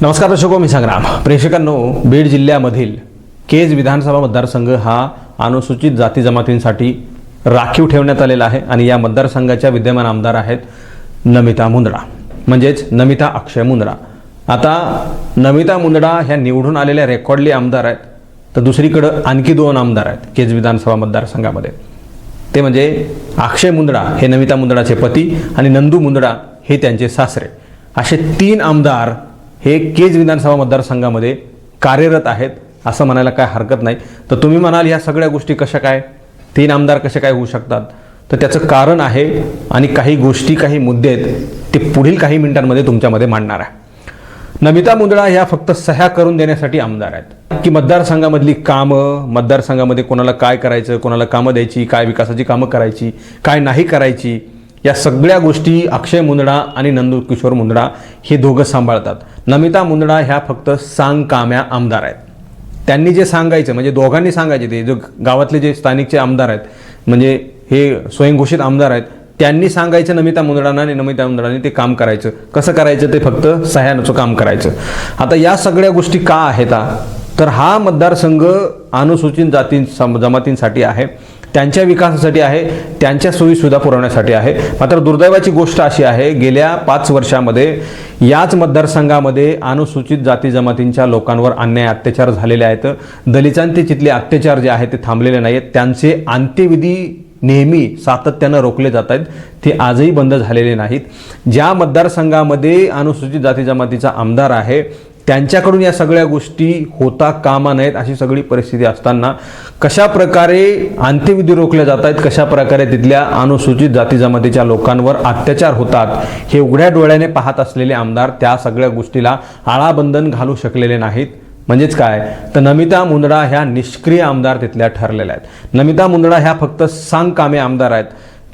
नमस्कार दर्शको मी संग्राम. प्रेक्षकांनो बीड जिल्ह्यामधील केज विधानसभा मतदारसंघ हा अनुसूचित जाती जमातींसाठी राखीव ठेवण्यात आलेला आहे आणि या मतदारसंघाच्या विद्यमान आमदार आहेत नमिता मुंदडा म्हणजेच नमिता अक्षय मुंदडा आता नमिता मुंदडा ह्या निवडून आलेल्या रेकॉर्डली आमदार आहेत तर दुसरीकडं आणखी दोन आमदार आहेत केज विधानसभा मतदारसंघामध्ये. ते म्हणजे अक्षय मुंदडा हे नमिता मुंदडाचे पती आणि नंदू मुंदडा हे त्यांचे सासरे. असे तीन आमदार हे केज विधानसभा मतदारसंघामध्ये कार्यरत आहेत असं म्हणायला काय हरकत नाही. तर तुम्ही म्हणाल ह्या सगळ्या गोष्टी कशा काय? तीन आमदार कसे काय होऊ शकतात? तर त्याचं कारण आहे आणि काही गोष्टी काही मुद्दे आहेत ते पुढील काही मिनिटांमध्ये तुमच्यामध्ये मांडणार आहे. नमिता मुंदडा ह्या फक्त सह्या करून देण्यासाठी आमदार आहेत. की मतदारसंघामधली कामं मतदारसंघामध्ये कोणाला काय करायचं कोणाला कामं द्यायची काय विकासाची कामं करायची काय नाही करायची या सगळ्या गोष्टी अक्षय मुंदडा आणि नंदू किशोर मुंदडा हे दोघं सांभाळतात. नमिता मुंदडा ह्या फक्त सांगकाम्या आमदार आहेत. त्यांनी जे सांगायचं म्हणजे दोघांनी सांगायचे ते जो गावातले जे स्थानिकचे आमदार आहेत म्हणजे हे स्वयंघोषित आमदार आहेत त्यांनी सांगायचं नमिता मुंदडांना आणि नमिता मुंदडांनी ते काम करायचं. कसं करायचं ते फक्त सह्यानचं काम करायचं. आता या सगळ्या गोष्टी का आहेत तर हा मतदारसंघ अनुसूचित जाती सम- जमातींसाठी आहे. त्यांच्या विकासासाठी आहे त्यांच्या सोयीसुविधा पुरवण्यासाठी आहे. मात्र दुर्दैवाची गोष्ट अशी आहे गेल्या पाच वर्षामध्ये याच मतदारसंघामध्ये अनुसूचित जाती जमातींच्या लोकांवर अन्याय अत्याचार झालेले आहेत. दलितांचे तिथले अत्याचार जे आहेत ते थांबलेले नाही आहेत त्यांचे अंत्यविधी नेहमी सातत्यानं रोखले जात आहेत. ते आजही बंद झालेले नाहीत. ज्या मतदारसंघामध्ये अनुसूचित जाती जमातीचा आमदार आहे त्यांच्याकडून या सगळ्या गोष्टी होता कामा नयेत अशी सगळी परिस्थिती असताना कशा प्रकारे अंत्यविधी रोखल्या जात आहेत कशा प्रकारे तिथल्या अनुसूचित जाती जमातीच्या लोकांवर अत्याचार होतात हे उघड्या डोळ्याने पाहत असलेले आमदार त्या सगळ्या गोष्टीला आळाबंधन घालू शकलेले नाहीत. म्हणजेच काय? तर नमिता मुंदडा ह्या निष्क्रिय आमदार तिथल्या ठरलेल्या आहेत. नमिता मुंदडा ह्या फक्त सांगकामे आमदार आहेत.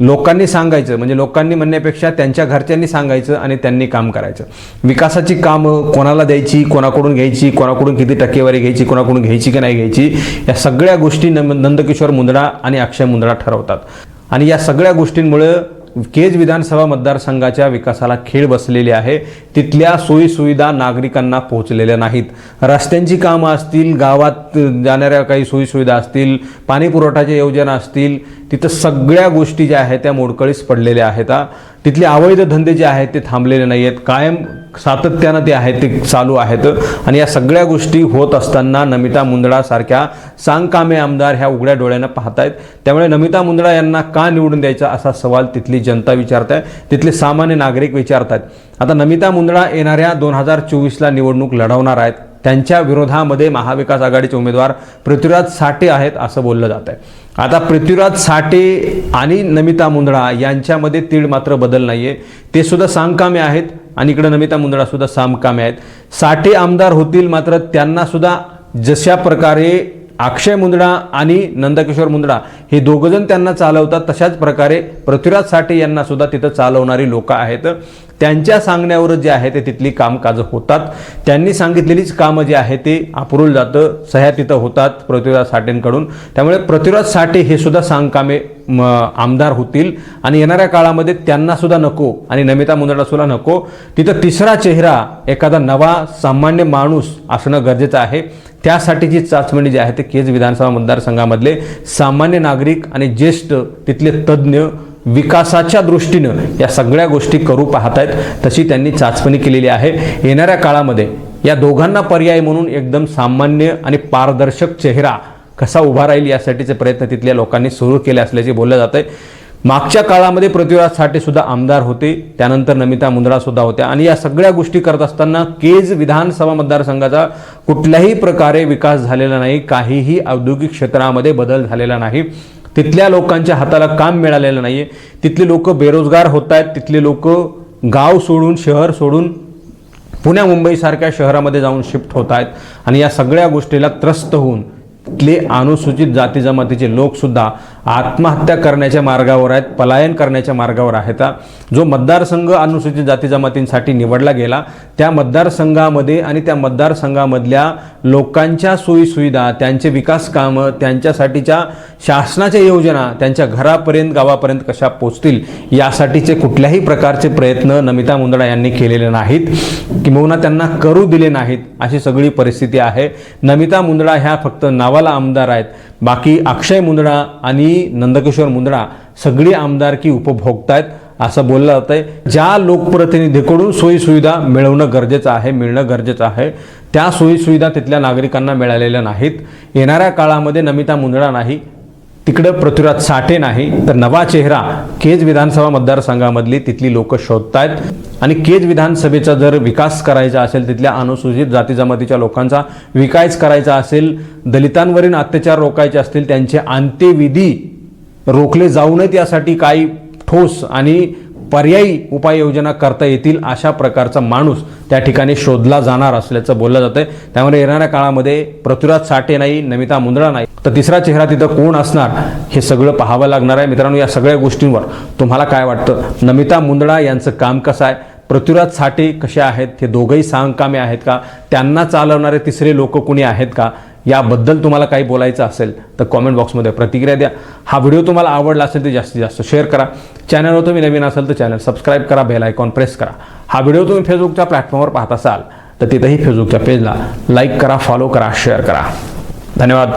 लोकांनी सांगायचं म्हणजे लोकांनी म्हणण्यापेक्षा त्यांच्या घरच्यांनी सांगायचं आणि त्यांनी काम करायचं. विकासाची कामं कोणाला द्यायची कोणाकडून घ्यायची कोणाकडून किती टक्केवारी घ्यायची कोणाकडून घ्यायची की नाही घ्यायची या सगळ्या गोष्टी नंदकिशोर मुंदडा आणि अक्षय मुंदडा ठरवतात. आणि या सगळ्या गोष्टींमुळं केज विधानसभा मतदारसंघाच्या विकासाला खेळ बसलेली आहे. तिथल्या सोयीसुविधा नागरिकांना पोहोचलेल्या नाहीत. रस्त्यांची कामं असतील गावात जाणाऱ्या काही सोयीसुविधा असतील पाणीपुरवठाच्या योजना असतील तिथं सगळ्या गोष्टी ज्या आहेत त्या मोडकळीस पडलेल्या आहेत. तिथले अवैध धंदे जे आहेत ते थांबलेले नाही आहेत कायम सातत्यानं ते आहेत ते चालू आहेत. आणि या सगळ्या गोष्टी होत असताना नमिता मुंदडासारख्या सांगकामे आमदार ह्या उघड्या डोळ्यानं पाहतायत. त्यामुळे नमिता मुंदडा यांना का निवडून द्यायचा असा सवाल तिथली जनता विचारत आहे तिथले सामान्य नागरिक विचारत आहेत आता नमिता मुंदडा येणाऱ्या दोन हजार चोवीसला निवडणूक लढवणार आहेत. त्यांच्या विरोधामध्ये महाविकास आघाडीचे उमेदवार पृथ्वीराज साठे आहेत असं बोललं जात आहे. आता पृथ्वीराज साठे आणि नमिता मुंदडा यांच्यामध्ये तीळ मात्र बदल नाही आहे ते सुद्धा सामकामे आहेत आणि इकडे नमिता मुंदडा सुद्धा सामकामे आहेत. साठे आमदार होतील मात्र त्यांना सुद्धा जशा प्रकारे अक्षय मुंदडा आणि नंदकिशोर मुंदडा हे दोघंजण त्यांना चालवतात. तशाच प्रकारे पृथ्वीराज साठे यांना सुद्धा तिथं चालवणारी लोक आहेत. त्यांच्या सांगण्यावरच जे आहे ते तिथली कामकाजं होतात. त्यांनी सांगितलेलीच कामं जे आहे ते अपुरुल जातं. सह्या तिथं होतात पृथ्वीराज साठेंकडून. त्यामुळे पृथ्वीराज साठे हे सुद्धा सांगकामे आमदार होतील. आणि येणाऱ्या काळामध्ये त्यांना सुद्धा नको. आणि नमिता मुंदडा सुद्धा नको. तिथं तिसरा चेहरा एखादा नवा सामान्य माणूस असणं गरजेचं आहे. त्यासाठीची चाचपणी जी आहे ते केज विधानसभा मतदारसंघामधले सामान्य नागरिक आणि ज्येष्ठ तिथले तज्ज्ञ विकासाच्या दृष्टीनं या सगळ्या गोष्टी करू पाहत आहेत तशी त्यांनी चाचपणी केलेली आहे. येणाऱ्या काळामध्ये या दोघांना पर्याय म्हणून एकदम सामान्य आणि पारदर्शक चेहरा कसा उभा राहील यासाठीचे प्रयत्न तिथल्या लोकांनी सुरू केले असल्याचे बोललं जात आहे मागच्या काळामध्ये पृथ्वीराज साठे सुद्धा आमदार होते. त्यानंतर नमिता मुंद्रा सुद्धा होत्या. आणि या सगळ्या गोष्टी करत असताना केज विधानसभा मतदारसंघाचा कुठल्याही प्रकारे विकास झालेला नाही. काहीही औद्योगिक क्षेत्रामध्ये बदल झालेला नाही. तिथल्या लोकांच्या हाताला काम मिळालेलं नाही आहे तिथले लोक बेरोजगार होत आहेत तिथले लोक गाव सोडून शहर सोडून पुण्या मुंबईसारख्या शहरामध्ये जाऊन शिफ्ट होत आहेत आणि या सगळ्या गोष्टीला त्रस्त होऊन तिथले अनुसूचित जाती जमातीचे लोकसुद्धा आत्महत्या करण्याच्या मार्गावर आहेत पलायन करण्याच्या मार्गावर आहेत जो मतदारसंघ अनुसूचित जाती जमातींसाठी निवडला गेला त्या मतदारसंघामध्ये आणि त्या मतदारसंघामधल्या लोकांच्या सोयीसुविधा त्यांचे विकास कामं त्यांच्यासाठीच्या शासनाच्या योजना त्यांच्या घरापर्यंत गावापर्यंत कशा पोचतील यासाठीचे कुठल्याही प्रकारचे प्रयत्न नमिता मुंदडा यांनी केलेले नाहीत किंबहुना त्यांना करू दिले नाहीत अशी सगळी परिस्थिती आहे. नमिता मुंदडा ह्या फक्त नाव गावाला आमदार आहेत. बाकी अक्षय मुंदडा आणि नंदकिशोर मुंदडा सगळी आमदारकी उपभोगतायत असं बोललं जातंय. ज्या लोकप्रतिनिधीकडून सोयीसुविधा मिळवणं गरजेचं आहे मिळणं गरजेचं आहे त्या सोयीसुविधा तिथल्या नागरिकांना मिळालेल्या नाहीत. येणाऱ्या काळामध्ये नमिता मुंदडा नाही तिकडं पृथ्वीराज साठे नाही तर नवा चेहरा केज विधानसभा मतदारसंघामधली तिथली लोक शोधतायत. आणि केज विधानसभेचा जर विकास करायचा असेल तिथल्या अनुसूचित जाती जमातीच्या लोकांचा विकास करायचा असेल दलितांवरील अत्याचार रोखायचे असतील त्यांचे अंत्यविधी रोखले जाऊ नयेत यासाठी काही ठोस आणि पर्यायी उपाययोजना करता येतील अशा प्रकारचा माणूस त्या ठिकाणी शोधला जाणार असल्याचं बोललं जातं त्यामुळे येणाऱ्या काळामध्ये पृथ्वीराज साठे नाही नमिता मुंदळा नाही. तर तिसरा चेहरा तिथं कोण असणार हे सगळं पाहावं लागणार आहे. मित्रांनो या सगळ्या गोष्टींवर तुम्हाला काय वाटतं? नमिता मुंदडा यांचं काम कसं आहे? पृथ्वीराज साठे कसे आहेत? हे दोघंही सांगकामे आहेत का? त्यांना चालवणारे तिसरे लोक कुणी आहेत का? याबद्दल तुम्हाला काही बोलायचं असेल तर कॉमेंट बॉक्समध्ये प्रतिक्रिया द्या. हा व्हिडिओ तुम्हाला आवडला असेल तर जास्तीत जास्त शेअर करा. चॅनलवर तुम्ही नवीन असेल तर चॅनल सबस्क्राईब करा बेल आयकॉन प्रेस करा. हा व्हिडिओ तुम्ही फेसबुकच्या प्लॅटफॉर्मवर पाहत असाल तर तिथंही फेसबुकच्या पेजला लाईक करा फॉलो करा शेअर करा. धन्यवाद.